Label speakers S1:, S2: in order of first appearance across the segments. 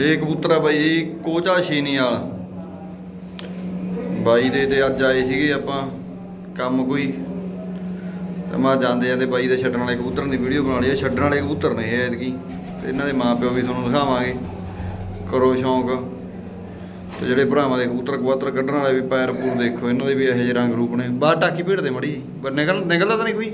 S1: ਇਹ ਕਬੂਤਰ ਆ ਬਾਈ ਜੀ ਕੋਚਾ ਛੀਨੀ ਵਾਲਾ। ਬਾਈ ਦੇ ਤੇ ਅੱਜ ਆਏ ਸੀਗੇ ਆਪਾਂ, ਕੰਮ ਕੋਈ। ਤੇ ਮੈਂ ਜਾਂਦੇ ਜਾਂਦੇ ਬਾਈ ਦੇ ਛੱਡਣ ਵਾਲੇ ਕਬੂਤਰ ਦੀ ਵੀਡੀਓ ਬਣਾ ਲਈ ਛੱਡਣ ਵਾਲੇ ਕਬੂਤਰ ਨੇ ਇਹ ਐਤਕੀ। ਤੇ ਇਹਨਾਂ ਦੇ ਮਾਪਿਓ ਵੀ ਤੁਹਾਨੂੰ ਦਿਖਾਵਾਂਗੇ। ਕਰੋ ਸ਼ੌਂਕ। ਤੇ ਜਿਹੜੇ ਭਰਾਵਾਂ ਦੇ ਕਬੂਤਰ ਕਬੂਤਰ ਕੱਢਣ ਵਾਲੇ ਵੀ ਪੈਰ ਪੂਰ ਦੇਖੋ। ਇਹਨਾਂ ਦੇ ਵੀ ਇਹੋ ਜਿਹੇ ਰੰਗ ਰੂਪ ਨੇ। ਬਾਹਰ ਟਾਕੀ ਭੇੜਦੇ ਮੜੀ ਜੀ ਪਰ ਨਿਕਲ ਨਿਕਲਦਾ ਤਾਂ ਨਹੀਂ ਕੋਈ।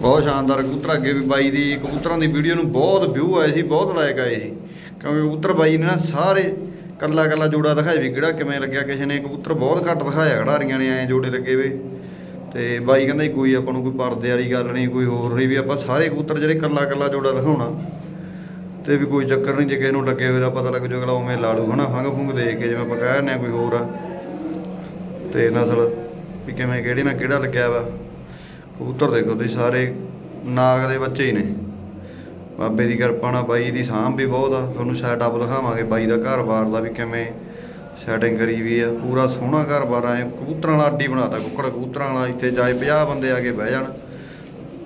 S1: ਬਹੁਤ ਸ਼ਾਨਦਾਰ ਕਬੂਤਰ ਅੱਗੇ ਵੀ ਬਾਈ ਦੀ, ਕਬੂਤਰਾਂ ਦੀ ਵੀਡੀਓ ਨੂੰ ਬਹੁਤ ਵਿਊ ਆਏ ਸੀ, ਬਹੁਤ ਲਾਇਕ ਆਏ ਸੀ। ਕਿਉਂਕਿ ਕਬੂਤਰ ਬਾਈ ਨੇ ਨਾ ਸਾਰੇ ਕੱਲਾ ਕੱਲਾ ਜੋੜਾ ਦਿਖਾਇਆ ਵੀ ਕਿਹੜਾ ਕਿਵੇਂ ਲੱਗਿਆ, ਕਿਸੇ ਨੇ ਕਬੂਤਰ ਬਹੁਤ ਘੱਟ ਦਿਖਾਇਆ, ਖਿਡਾਰੀਆਂ ਨੇ ਐ ਜੋੜੇ ਲੱਗੇ ਵੇ। ਤੇ ਬਾਈ ਕਹਿੰਦਾ ਜੀ, ਕੋਈ ਆਪਾਂ ਨੂੰ ਕੋਈ ਪਰਦੇ ਵਾਲੀ ਗੱਲ ਨਹੀਂ, ਕੋਈ ਹੋਰ ਨਹੀਂ ਵੀ ਆਪਾਂ ਸਾਰੇ ਕਬੂਤਰ ਜਿਹੜੇ ਕੱਲਾ ਕੱਲਾ ਜੋੜਾ ਦਿਖਾਉਣਾ। ਤੇ ਵੀ ਕੋਈ ਚੱਕਰ ਨਹੀਂ, ਜੇ ਕਿਸੇ ਨੂੰ ਲੱਗੇ ਹੋਏ ਦਾ ਪਤਾ ਲੱਗ ਜੂ, ਅਗਲਾ ਉਵੇਂ ਲਾ ਲੂ, ਹਨਾ, ਫੰਗ ਫੁੰਗ ਦੇ ਕੇ ਜਿਵੇਂ ਆਪਾਂ ਕਹਿ ਦਿੰਦੇ ਹਾਂ ਕੋਈ ਹੋਰ ਆ। ਤੇ ਨਸਲ ਵੀ ਕਿਵੇਂ, ਕਿਹੜੇ ਨਾਲ ਕਿਹੜਾ ਲੱਗਿਆ ਵਾ। ਕਬੂਤਰ ਦੇਖੋ ਤੁਸੀਂ ਸਾਰੇ, ਨਾਗ ਦੇ ਬੱਚੇ ਹੀ ਨੇ। ਬਾਬੇ ਦੀ ਕਿਰਪਾ ਨਾਲ ਬਾਈ ਦੀ ਸਾਂਭ ਵੀ ਬਹੁਤ ਆ। ਤੁਹਾਨੂੰ ਸੈਟਅਪ ਦਿਖਾਵਾਂਗੇ ਬਾਈ ਦਾ ਘਰ-ਬਾਰ ਦਾ ਵੀ ਕਿਵੇਂ ਸੈਟਿੰਗ ਕਰੀ ਵੀ ਆ। ਪੂਰਾ ਸੋਹਣਾ ਘਰ-ਬਾਰ ਆਏ ਕਬੂਤਰਾਂ ਵਾਲਾ ਅੱਡੀ ਬਣਾਤਾ, ਕੁੱਕੜ ਕਬੂਤਰਾਂ ਵਾਲਾ। ਇੱਥੇ ਜਾਏ 50 ਬੰਦੇ ਆ ਕੇ ਬਹਿ ਜਾਣ।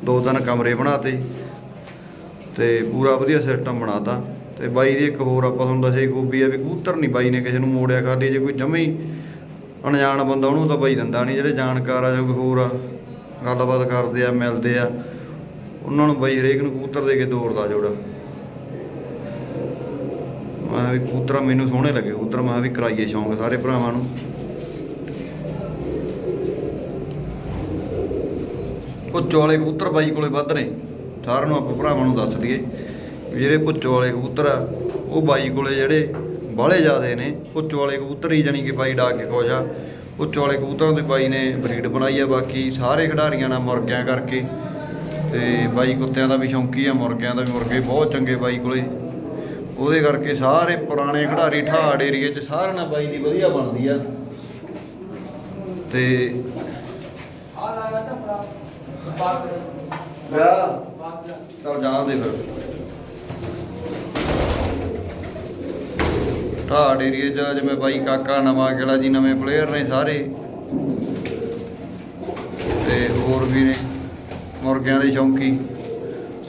S1: ਦੋ ਤਿੰਨ ਕਮਰੇ ਬਣਾਤੇ। ਤੇ ਪੂਰਾ ਵਧੀਆ ਸਿਸਟਮ ਬਣਾਤਾ। ਤੇ ਬਾਈ ਦੀ ਇੱਕ ਹੋਰ ਆਪਾਂ ਤੁਹਾਨੂੰ ਦੱਸਿਆ ਖੂਬੀ ਆ ਵੀ ਕਬੂਤਰ ਨਹੀਂ ਬਾਈ ਨੇ ਕਿਸੇ ਨੂੰ ਮੋੜਿਆ ਕਰ ਲਈ ਜੇ ਕੋਈ ਜਮੇ ਹੀ ਅਣਜਾਣ ਬੰਦਾ ਉਹਨੂੰ ਤਾਂ ਬਾਈ ਦਿੰਦਾ ਨਹੀਂ। ਜਿਹੜੇ ਜਾਣਕਾਰ ਆ ਜਾਂ ਕੋਈ ਹੋਰ ਆ ਗੱਲਬਾਤ ਕਰਦੇ ਆ, ਮਿਲਦੇ ਆ। ਉਹਨਾਂ ਨੂੰ ਬਾਈ ਹਰੇਕ ਨੂੰ ਕਬੂਤਰ ਦੇ ਕੇ ਤੋਰਦਾ ਜੋੜਾ। ਮੈਂ ਵੀ ਕਬੂਤਰ ਮੈਨੂੰ ਸੋਹਣੇ ਲੱਗੇ। ਕਬੂਤਰ ਮੈਂ ਕਿਹਾ ਵੀ ਕਰਾਈਏ ਸ਼ੌਂਕ ਸਾਰੇ ਭਰਾਵਾਂ ਨੂੰ। ਪੁੱਚੋ ਵਾਲੇ ਕਬੂਤਰ ਬਾਈ ਕੋਲੇ ਵੱਧ ਨੇ। ਸਾਰਿਆਂ ਨੂੰ ਆਪਾਂ ਭਰਾਵਾਂ ਨੂੰ ਦੱਸ ਦਈਏ ਜਿਹੜੇ ਭੁੱਚੋ ਵਾਲੇ ਕਬੂਤਰ ਆ, ਉਹ ਬਾਈ ਕੋਲੇ ਜਿਹੜੇ ਬਾਹਲੇ ਜ਼ਿਆਦੇ ਨੇ। ਭੁੱਚੋ ਵਾਲੇ ਕਬੂਤਰ ਹੀ ਜਾਨੀ ਕਿ ਬਾਈ ਡਾ ਕੇ ਖੋਜਾ ਪੁੱਚੋ ਵਾਲੇ ਕਬੂਤਰਾਂ ਦੇ ਬਾਈ ਨੇ ਬਰੀਡ ਬਣਾਈ ਆ ਬਾਕੀ ਸਾਰੇ ਖਿਡਾਰੀਆਂ ਨਾਲ ਮੁਰਗਿਆਂ ਕਰਕੇ। ਤੇ ਬਾਈ ਕੁੱਤਿਆਂ ਦਾ ਵੀ ਸ਼ੌਂਕੀ ਆ ਮੁਰਗਿਆਂ ਦਾ ਵੀ ਮੁਰਗੇ ਬਹੁਤ ਚੰਗੇ ਬਾਈ ਕੋਲੇ। ਉਹਦੇ ਕਰਕੇ ਸਾਰੇ ਪੁਰਾਣੇ ਖਿਡਾਰੀ ਠਾੜ ਏਰੀਏ 'ਚ ਸਾਰਿਆਂ ਨਾਲ ਬਾਈ ਦੀ ਵਧੀਆ ਬਣਦੀ ਆ। ਤੇ ਵਿਆਹ ਚਲ ਜਾਣ ਦੇ ਫਿਰ। ਠਾੜ ਏਰੀਏ 'ਚ, ਜਿਵੇਂ ਬਾਈ ਕਾਕਾ ਨਵਾਂ ਕਿਲਾ ਜੀ, ਨਵੇਂ ਪਲੇਅਰ ਨੇ ਸਾਰੇ। ਤੇ ਹੋਰ ਵੀ ਨੇ, ਮੁਰਗਿਆਂ ਦੇ ਸ਼ੌਂਕੀ।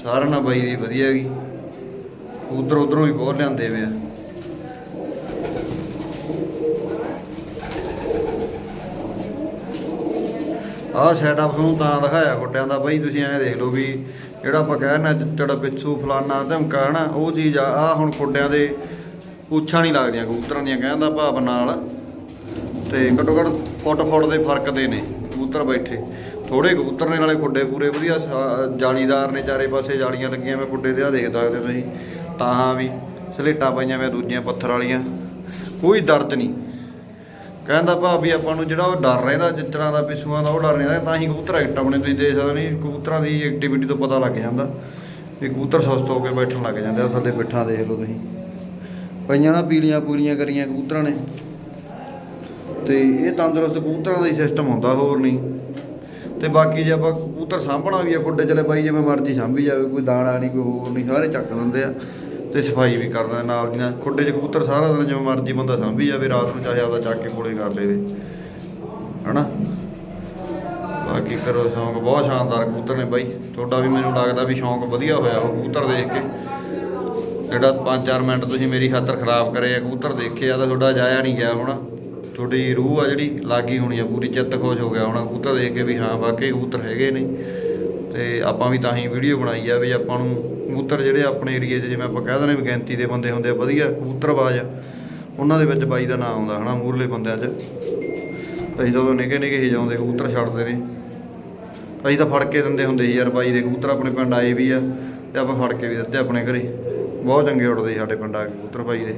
S1: ਸਾਰਿਆਂ ਨਾਲ ਬਾਈ ਦੀ ਵਧੀਆ ਹੈਗੀ। ਉਧਰ ਉਧਰੋਂ ਵੀ ਬਹੁਤ ਲਿਆਂਦੇ ਵੇ ਆ। ਆਹ ਸੈਟਅਪ ਤੁਹਾਨੂੰ ਤਾਂ ਦਿਖਾਇਆ ਗੁੱਟਿਆਂ ਦਾ। ਬਾਈ ਤੁਸੀਂ ਐਂ ਦੇਖ ਲਓ ਵੀ ਜਿਹੜਾ ਆਪਾਂ ਕਹਿਣਾ ਚਿੱਟੜ ਪਿੱਛੂ, ਫਲਾਨਾ, ਧਮਕਾ, ਹਨਾ, ਉਹ ਚੀਜ਼ ਆ। ਆਹ ਹੁਣ ਖੁੱਡਿਆਂ ਦੇ ਪੂਛਾਂ ਨਹੀਂ ਲੱਗਦੀਆਂ ਕਬੂਤਰਾਂ ਦੀਆਂ, ਕਹਿਣ ਦਾ ਭਾਵ ਨਾਲ। ਤੇ ਘੱਟੋ ਘੱਟ ਫੁੱਟ ਫੁੱਟ ਦੇ ਫ਼ਰਕ ਦੇ ਨੇ ਕਬੂਤਰ ਬੈਠੇ। ਥੋੜੇ ਕਬੂਤਰ ਨੇ ਨਾਲੇ ਖੁੱਡੇ ਪੂਰੇ ਵਧੀਆ, ਸਾ- ਜਾਲੀਦਾਰ ਨੇ ਚਾਰੇ ਪਾਸੇ ਜਾਲੀਆਂ ਲੱਗੀਆਂ ਮੈਂ ਖੁੱਡੇ ਤੇ ਆ ਦੇਖ ਸਕਦੇ ਹੋ ਤੁਸੀਂ। ਤਾਹਾਂ ਵੀ, ਸਲੇਟਾਂ ਪਾਈਆਂ ਮੈਂ ਦੂਜੀਆਂ ਪੱਥਰ ਵਾਲੀਆਂ। ਕੋਈ ਦਰਦ ਨਹੀਂ। ਕਹਿੰਦਾ ਭਾਵੇਂ ਆਪਾਂ ਨੂੰ ਜਿਹੜਾ ਉਹ ਡਰ ਰਹਿੰਦਾ ਜਿੱਤਰਾਂ ਦਾ ਪਿਸੂਆਂ ਦਾ ਉਹ ਡਰ ਰਹਿੰਦਾ, ਤਾਂ ਹੀ ਕਬੂਤਰ ਐਕਟ ਆਪਣੇ ਤੁਸੀਂ ਦੇਖ ਸਕਦੇ ਨਹੀਂ ਕਬੂਤਰਾਂ ਦੀ ਐਕਟੀਵਿਟੀ ਤੋਂ ਪਤਾ ਲੱਗ ਜਾਂਦਾ। ਵੀ ਕਬੂਤਰ ਸੁਸਤ ਹੋ ਕੇ ਬੈਠਣ ਲੱਗ ਜਾਂਦੇ ਆ, ਅਸਲ ਦੇ ਪਿੱਠਾਂ ਦੇਖ ਲਓ ਤੁਸੀਂ। ਪਈਆਂ ਨਾ ਪੀਲੀਆਂ ਪੂਲੀਆਂ ਕਰੀਆਂ ਕਬੂਤਰਾਂ ਨੇ। ਤੇ ਇਹ ਤੰਦਰੁਸਤ ਕਬੂਤਰਾਂ ਦਾ ਹੀ ਸਿਸਟਮ ਹੁੰਦਾ, ਹੋਰ ਨਹੀਂ। ਤੇ ਬਾਕੀ ਜੇ ਆਪਾਂ ਕਬੂਤਰ ਸਾਂਭਣਾ ਵੀ ਆ, ਖੁੱਡੇ ਚਲੇ ਬਾਈ, ਜਿਵੇਂ ਮਰਜ਼ੀ ਸਾਂਭੀ ਜਾਵੇ, ਕੋਈ ਦਾਣਾ ਨਹੀਂ, ਕੋਈ ਹੋਰ ਨਹੀਂ, ਸਾਰੇ ਚੱਕ ਦਿੰਦੇ ਆ। ਤੇ ਸਫ਼ਾਈ ਵੀ ਕਰਦਾ ਨਾਲ ਦੀ ਨਾਲ। ਖੁੱਡੇ 'ਚ ਕਬੂਤਰ ਸਾਰਾ ਦਿਨ ਜਿਵੇਂ ਮਰਜ਼ੀ ਬੰਦਾ ਸਾਂਭੀ ਜਾਵੇ, ਰਾਤ ਨੂੰ ਚਾਹੇ ਆਪਦਾ ਚੱਕ ਕੇ ਕੋਲੇ ਕਰ ਲੇਵੇ। ਹਨਾ? ਬਾਕੀ ਕਰੋ ਸ਼ੌਂਕ ਬਹੁਤ ਸ਼ਾਨਦਾਰ ਕਬੂਤਰ ਨੇ ਬਾਈ। ਤੁਹਾਡਾ ਵੀ ਮੈਨੂੰ ਲੱਗਦਾ ਵੀ ਸ਼ੌਂਕ ਵਧੀਆ ਹੋਇਆ ਉਹ ਕਬੂਤਰ ਦੇਖ ਕੇ। ਜਿਹੜਾ 5-4 ਮਿੰਟ ਤੁਸੀਂ ਮੇਰੀ ਖਾਤਰ ਖਰਾਬ ਕਰੇ ਆ, ਕਬੂਤਰ ਦੇਖੇ ਆ ਤਾਂ ਤੁਹਾਡਾ ਜਾਇਆ ਨਹੀਂ ਗਿਆ ਹੋਣਾ। ਤੁਹਾਡੀ ਰੂਹ ਆ ਜਿਹੜੀ ਲਾਗੀ ਹੋਣੀ ਆ, ਪੂਰੀ ਚਿੱਤ ਖੁਸ਼ ਹੋ ਗਿਆ ਹੋਣਾ। ਕਬੂਤਰ ਦੇਖ ਕੇ ਵੀ ਹਾਂ, ਵਾਕਈ ਕਬੂਤਰ ਹੈਗੇ ਨੇ। ਤੇ ਆਪਾਂ ਵੀ ਤਾਂ ਹੀ ਵੀਡੀਓ ਬਣਾਈ ਆ ਵੀ ਆਪਾਂ ਨੂੰ ਕਬੂਤਰ ਜਿਹੜੇ ਆਪਣੇ ਏਰੀਏ 'ਚ, ਜਿਵੇਂ ਆਪਾਂ ਕਹਿ ਦਿੰਦੇ ਵੀ ਗਿਣਤੀ ਦੇ ਬੰਦੇ ਹੁੰਦੇ ਆ, ਵਧੀਆ ਕਬੂਤਰਬਾਜ਼ ਉਹਨਾਂ ਦੇ ਵਿੱਚ ਬਾਈ ਦਾ ਨਾਮ ਆਉਂਦਾ ਹਨਾ, ਮੂਰਲੇ ਬੰਦਿਆਂ 'ਚ। ਅਸੀਂ ਤਾਂ ਉਦੋਂ ਨਿੱਕੇ ਨਿੱਕੇ ਹੀ ਜਾਉਂਦੇ, ਕਬੂਤਰ ਛੱਡਦੇ ਨੇ। ਅਸੀਂ ਤਾਂ ਫੜ ਕੇ ਦਿੰਦੇ ਹੁੰਦੇ ਸੀ ਯਾਰ, ਬਾਈ ਦੇ ਕਬੂਤਰ ਆਪਣੇ ਪਿੰਡ ਆਏ ਵੀ ਆ, ਤੇ ਆਪਾਂ ਫੜ ਕੇ ਵੀ ਦਿੱਤੇ ਆਪਣੇ ਘਰੇ। ਬਹੁਤ ਚੰਗੇ ਉੱਡਦੇ ਸੀ ਸਾਡੇ ਪਿੰਡ ਆ ਕੇ ਕਬੂਤਰ ਬਾਈ ਦੇ।